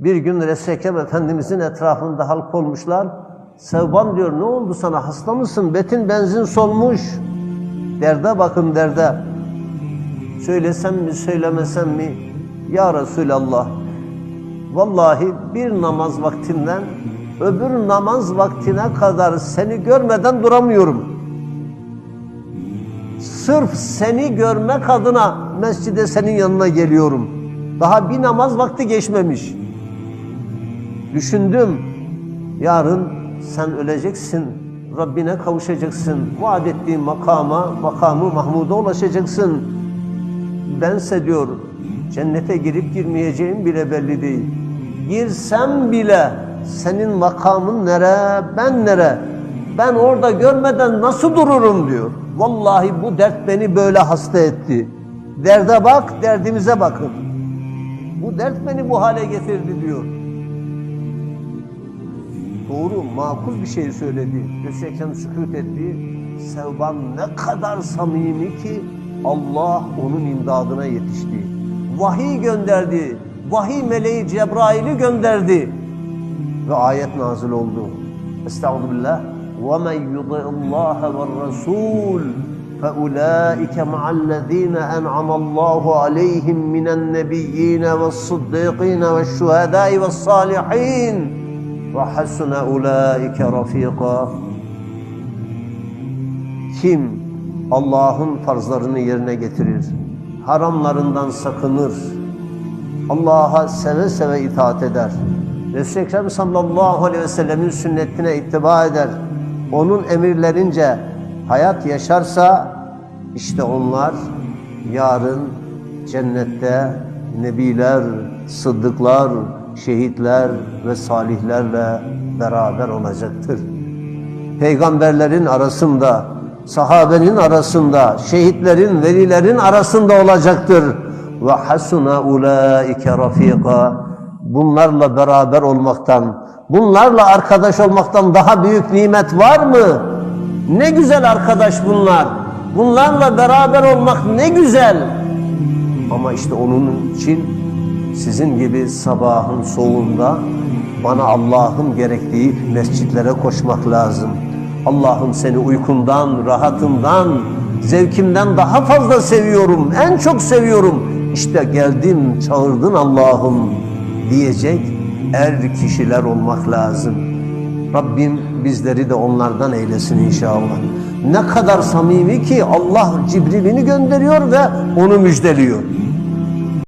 Bir gün Resul-i Efendimizin etrafında halk olmuşlar. Sevban diyor ne oldu sana hasta mısın? Betin benzin solmuş. Derde bakın derde. Söylesem mi söylemesem mi? Ya Resulallah. Vallahi bir namaz vaktinden öbür namaz vaktine kadar seni görmeden duramıyorum. Sırf seni görmek adına mescide senin yanına geliyorum. Daha bir namaz vakti geçmemiş. Düşündüm. Yarın sen öleceksin. Rabbine kavuşacaksın. Vaat ettiğin makama, makamı Mahmud'a ulaşacaksın. Bense diyor, cennete girip girmeyeceğim bile belli değil. Girsem bile senin makamın nere, ben nere? Ben orada görmeden nasıl dururum diyor. Vallahi bu dert beni böyle hasta etti. Derde bak, derdimize bakın. Bu dert beni bu hale getirdi diyor Doğru, makul bir şey söyledi. Resul-i Ekrem sükut etti. Sevban ne kadar samimi ki Allah onun imdadına yetişti. Vahiy gönderdi. Vahiy meleği Cebrail'i gönderdi. Ve ayet nazil oldu. Estağfirullah. وَمَنْ يُطِعِ اللّٰهَ وَالرَّسُولِ فَأُولَٰئِكَ مَعَ الَّذ۪ينَ أَنْعَمَ اللّٰهُ عَلَيْهِمْ مِنَ النَّبِيِّينَ وَالصِّدِّيقِينَ وَالشُّهَدَاءِ وَالصَّالِحِينَ وَحَسُنَ أُولَٰئِكَ رَف۪يقًا Kim Allah'ın farzlarını yerine getirir, haramlarından sakınır, Allah'a seve seve itaat eder, Resul-i Ekrem sallallahu aleyhi ve sellemin sünnetine ittiba eder, onun emirlerince hayat yaşarsa, işte onlar yarın cennette nebiler, sıddıklar, şehitler ve salihlerle beraber olacaktır. Peygamberlerin arasında, sahabenin arasında, şehitlerin, velilerin arasında olacaktır. Ve hasuna ulaike rafika. Bunlarla beraber olmaktan, bunlarla arkadaş olmaktan daha büyük nimet var mı? Ne güzel arkadaş bunlar. Bunlarla beraber olmak ne güzel. Ama işte onun için sizin gibi sabahın soğuğunda bana Allah'ım gerek deyip mescitlere koşmak lazım. Allah'ım seni uykundan, rahatından, zevkimden daha fazla seviyorum, en çok seviyorum. İşte geldim, çağırdın Allah'ım diyecek er kişiler olmak lazım. Rabbim bizleri de onlardan eylesin inşallah. Ne kadar samimi ki Allah Cibril'ini gönderiyor ve onu müjdeliyor.